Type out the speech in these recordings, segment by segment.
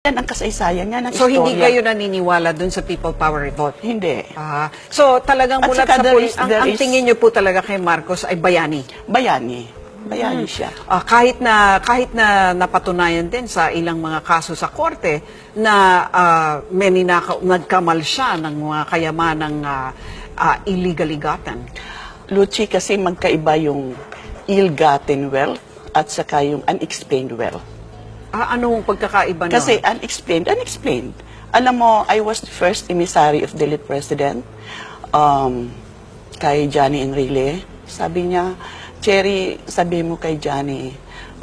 Yan ang kasaysayan niya ng So, hindi istorya. kayo naniniwala dun sa people power revolt? Hindi. Ah, so talagang At mula saka sa there ang, there ang is- tingin niyo po talaga kay Marcos ay bayani. Bayani. Bayani Hmm. siya. Ah, kahit na kahit na napatunayan din sa ilang mga kaso sa korte na ah, may ninaka, nagkamal siya ng mga kayamanang ah, ah, illegally gotten. Luchi, kasi magkaiba yung ill-gotten wealth at saka yung unexplained wealth. Ah, anong pagkakaiba nun? Kasi unexplained, unexplained. Alam mo, I was the first emissary of the late president um, kay Johnny Enrile. Sabi niya, Cherry, sabi mo kay Johnny,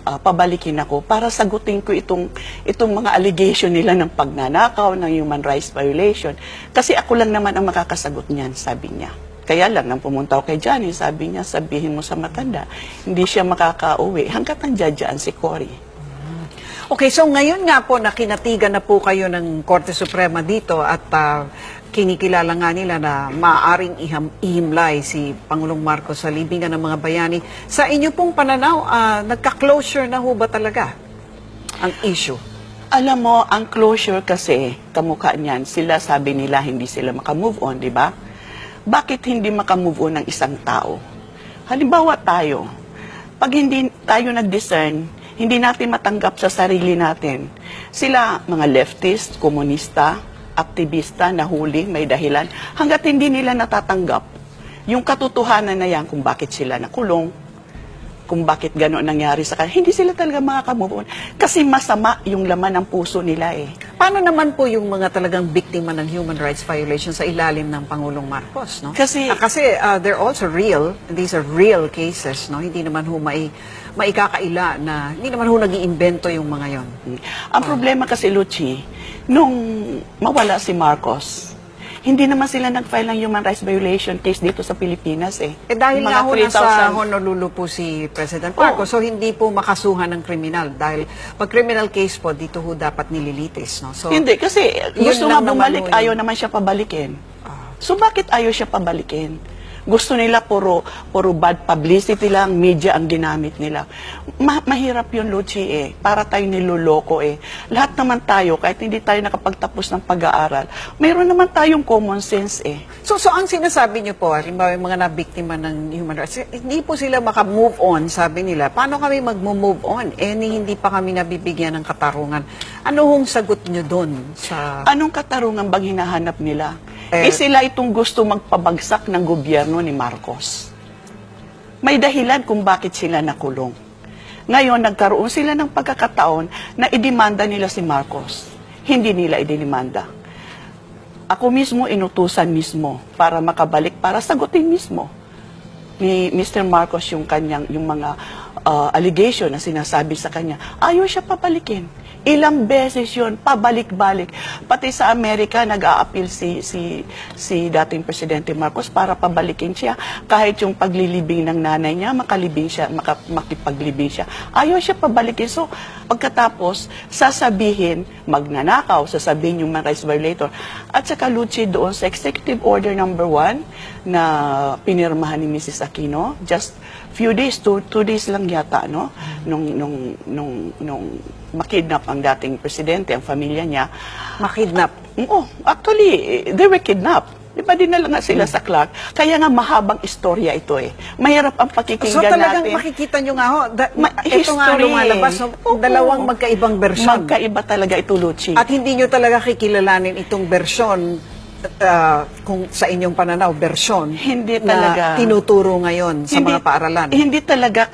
ah, pabalikin ako para sagutin ko itong, itong mga allegation nila ng pagnanakaw, ng human rights violation. Kasi ako lang naman ang makakasagot niyan, sabi niya. Kaya lang, nang pumunta ako kay Johnny, sabi niya, sabihin mo sa matanda, hindi siya makakauwi hanggat nandiyan si Cory. Okay, so ngayon nga po na kinatigan na po kayo ng Korte Suprema dito at ah, kinikilala nga nila na maaaring iham, ihimlay si Pangulong Marcos sa libingan ng mga bayani. Sa inyo pong pananaw, ah, nagka-closure na ho ba talaga ang issue? Alam mo, ang closure kasi, kamukha niyan, sila sabi nila hindi sila makamove on, di ba? Bakit hindi makamove on ng isang tao? Halimbawa tayo, pag hindi tayo nag-discern, hindi natin matanggap sa sarili natin. Sila, mga leftist, komunista, aktivista, nahuli, may dahilan, hanggat hindi nila natatanggap yung katotohanan na yan kung bakit sila nakulong, kung bakit gano'n nangyari sa kanila. Hindi sila talaga makaka-move on. Kasi masama yung laman ng puso nila eh. Paano naman po yung mga talagang biktima ng human rights violation sa ilalim ng Pangulong Marcos, no? Kasi- Ah, kasi ah, they're also real, these are real cases, no? Hindi naman ho mai maikakaila na hindi naman ho nag-iimbento yung mga yon. Ang problema kasi, Luchi, nung mawala si Marcos, hindi naman sila nag-file ng human rights violation case dito sa Pilipinas eh. Eh dahil Yung nga ho nasa 3,000 Honolulu po si President Marcos, so hindi po makasuhan ng kriminal dahil pag criminal case po, dito ho dapat nililitis, no? So, Hindi, kasi gusto nga lang naman bumalik, ho yun. ayaw naman siya pabalikin. So bakit ayaw siya pabalikin? Gusto nila puro, puro bad publicity lang, media ang ginamit nila. Ma- mahirap yun, Luchi, eh. Para tayo niloloko, eh. Lahat naman tayo, kahit hindi tayo nakapagtapos ng pag-aaral, mayroon naman tayong common sense, eh. So, so ang sinasabi niyo po, halimbawa yung mga nabiktima ng human rights, hindi po sila maka-move on, sabi nila. Paano kami mag-move on? Eh, ni- hindi pa kami nabibigyan ng katarungan. Ano hong sagot niyo doon sa... Anong katarungan bang hinahanap nila? Eh, Eh, sila itong gusto magpabagsak ng gobyerno ni Marcos. May dahilan kung bakit sila nakulong. Ngayon, nagkaroon sila ng pagkakataon na idemanda nila si Marcos. Hindi nila idinimanda. Ako mismo, inutusan mismo para makabalik, para sagutin mismo ni Mr. Marcos yung kanyang yung mga uh, allegation na sinasabi sa kanya. Ayaw siya papalikin. Ilang beses yun, pabalik-balik. Pati sa Amerika, nag-a-appeal si, si, si dating Presidente Marcos para pabalikin siya. Kahit yung paglilibing ng nanay niya, makalibing siya, maka, makipaglibing siya. Ayaw siya pabalikin. So, pagkatapos, sasabihin, magnanakaw, sasabihin yung mga rights violator. At saka, Luchi, doon sa Executive Order number 1 na pinirmahan ni Mrs. Aquino, just few days, two, two days lang yata, no? Nung, nung, nung, nung makidnap ang dating presidente, ang pamilya niya. Makidnap. Oo, actually, they were kidnapped. Di ba dinala nga sila sa Clark? Kaya nga mahabang istorya ito eh. Mahirap ang pakikinggan So talagang natin. makikita nyo nga ho, da, Ma- ito nga lumalabas, so, Oo. dalawang magkaibang bersyon. Magkaiba talaga ito, Luchi. At hindi nyo talaga kikilalanin itong bersyon uh, kung sa inyong pananaw, bersyon Hindi na talaga. tinuturo ngayon sa mga paaralan. Hindi talaga,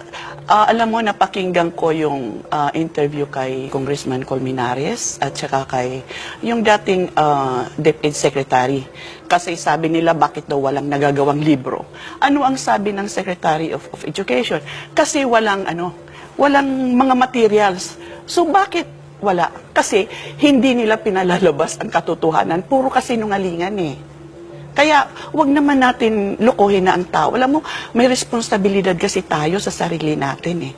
ah, alam mo, napakinggan ko yung ah, interview kay Congressman Colmenares at saka kay yung dating uh, DepEd Secretary. Kasi sabi nila, bakit daw walang nagagawang libro? Ano ang sabi ng Secretary of, of Education? Kasi walang, ano, walang mga materials. So bakit wala? Kasi hindi nila pinalalabas ang katotohanan. Puro kasi nungalingan eh. Kaya wag naman natin lokohin na ang tao. Alam mo, may responsibilidad kasi tayo sa sarili natin eh.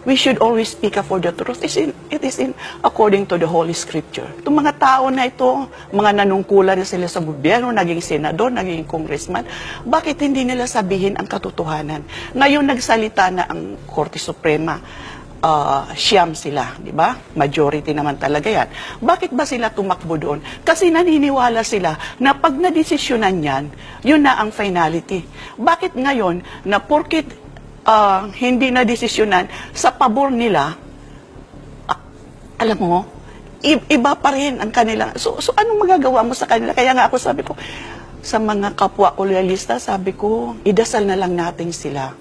We should always speak up for the truth. It's in, it is in according to the Holy Scripture. Itong mga tao na ito, mga nanungkulan na sila sa gobyerno, naging senador, naging congressman, bakit hindi nila sabihin ang katotohanan? Ngayon nagsalita na ang Korte Suprema ah, siyam sila, di ba? Majority naman talaga yan. Bakit ba sila tumakbo doon? Kasi naniniwala sila na pag nadesisyonan yan, yun na ang finality. Bakit ngayon na porkit ah, hindi na desisyonan sa pabor nila, ah, alam mo, iba pa rin ang kanila. So, so anong magagawa mo sa kanila? Kaya nga ako sabi ko, sa mga kapwa kolonialista, sabi ko, idasal na lang natin sila.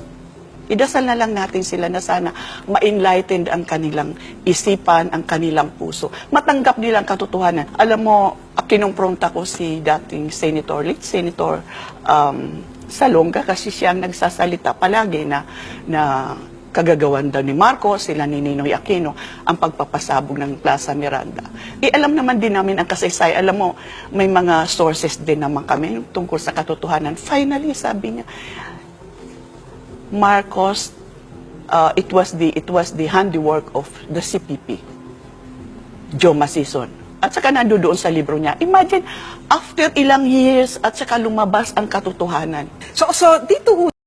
Idasal na lang natin sila na sana ma-enlightened ang kanilang isipan, ang kanilang puso. Matanggap nilang katotohanan. Alam mo, kinumpronta ko si dating Senator, late Senator um, Salonga kasi siya ang nagsasalita palagi na, na kagagawan daw ni Marcos, sila ni Ninoy Aquino, ang pagpapasabog ng Plaza Miranda. Eh, alam naman din namin ang kasaysay. Alam mo, may mga sources din naman kami tungkol sa katotohanan. Finally, sabi niya, Marcos, uh, it was the it was the handiwork of the CPP, Joe Masison. At saka nandoon sa libro niya. Imagine, after ilang years, at saka lumabas ang katotohanan. So, so dito